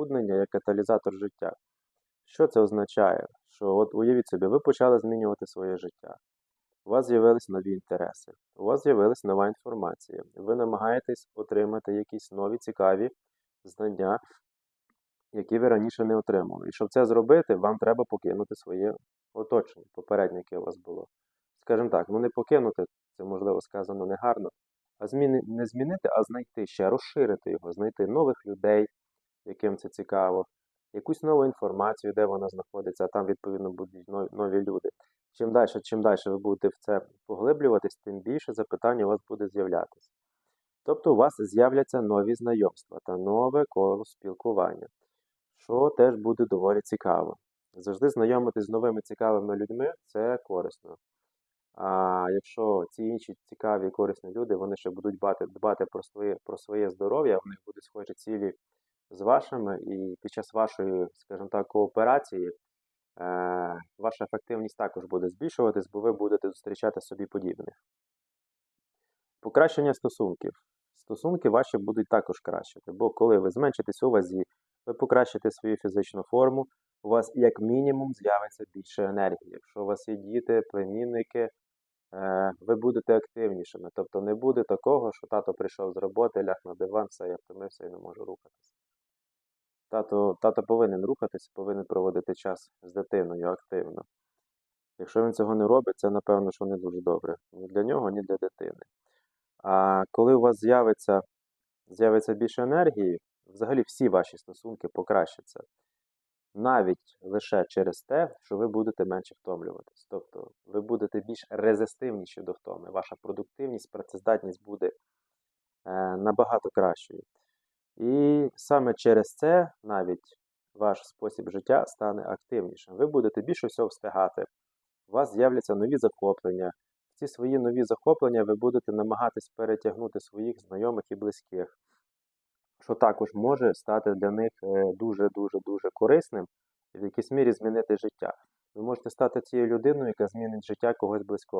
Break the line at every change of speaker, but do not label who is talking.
Забруднення як каталізатор життя. Що це означає? Що от уявіть собі, ви почали змінювати своє життя. У вас з'явились нові інтереси, у вас з'явилась нова інформація. Ви намагаєтесь отримати якісь нові цікаві знання, які ви раніше не отримали. І щоб це зробити, вам треба покинути своє оточення, попереднє, яке у вас було. Скажімо так, ну не покинути, це можливо сказано негарно, а зміни, не змінити, а знайти ще, розширити його, знайти нових людей, яким це цікаво, якусь нову інформацію, де вона знаходиться, а там, відповідно, будуть нові, люди. Чим далі, чим далі ви будете в це поглиблюватись, тим більше запитань у вас буде з'являтися. Тобто у вас з'являться нові знайомства та нове коло спілкування, що теж буде доволі цікаво. Завжди знайомитись з новими цікавими людьми це корисно. А якщо ці інші цікаві і корисні люди, вони ще будуть дбати, дбати про своє, про своє здоров'я, в них будуть схожі цілі з вашими, і під час вашої, скажімо так, кооперації е, ваша ефективність також буде збільшуватись, бо ви будете зустрічати собі подібних. Покращення стосунків. Стосунки ваші будуть також кращити, бо коли ви зменшитесь у вазі, ви покращите свою фізичну форму, у вас як мінімум з'явиться більше енергії. Якщо у вас є діти, племінники, е, ви будете активнішими. Тобто не буде такого, що тато прийшов з роботи, ляг на диван, все, я втомився і не можу рухатися. Тато, тато повинен рухатися, повинен проводити час з дитиною активно. Якщо він цього не робить, це напевно, що не дуже добре. Ні для нього, ні для дитини. А коли у вас з'явиться, з'явиться більше енергії, взагалі всі ваші стосунки покращаться. Навіть лише через те, що ви будете менше втомлюватись. Тобто ви будете більш резистивніші до втоми. Ваша продуктивність, працездатність буде е, набагато кращою. І саме через це навіть ваш спосіб життя стане активнішим. Ви будете більше всього встигати. У вас з'являться нові захоплення. Ці свої нові захоплення ви будете намагатись перетягнути своїх знайомих і близьких, що також може стати для них дуже-дуже дуже корисним і в якійсь мірі змінити життя. Ви можете стати цією людиною, яка змінить життя когось близького.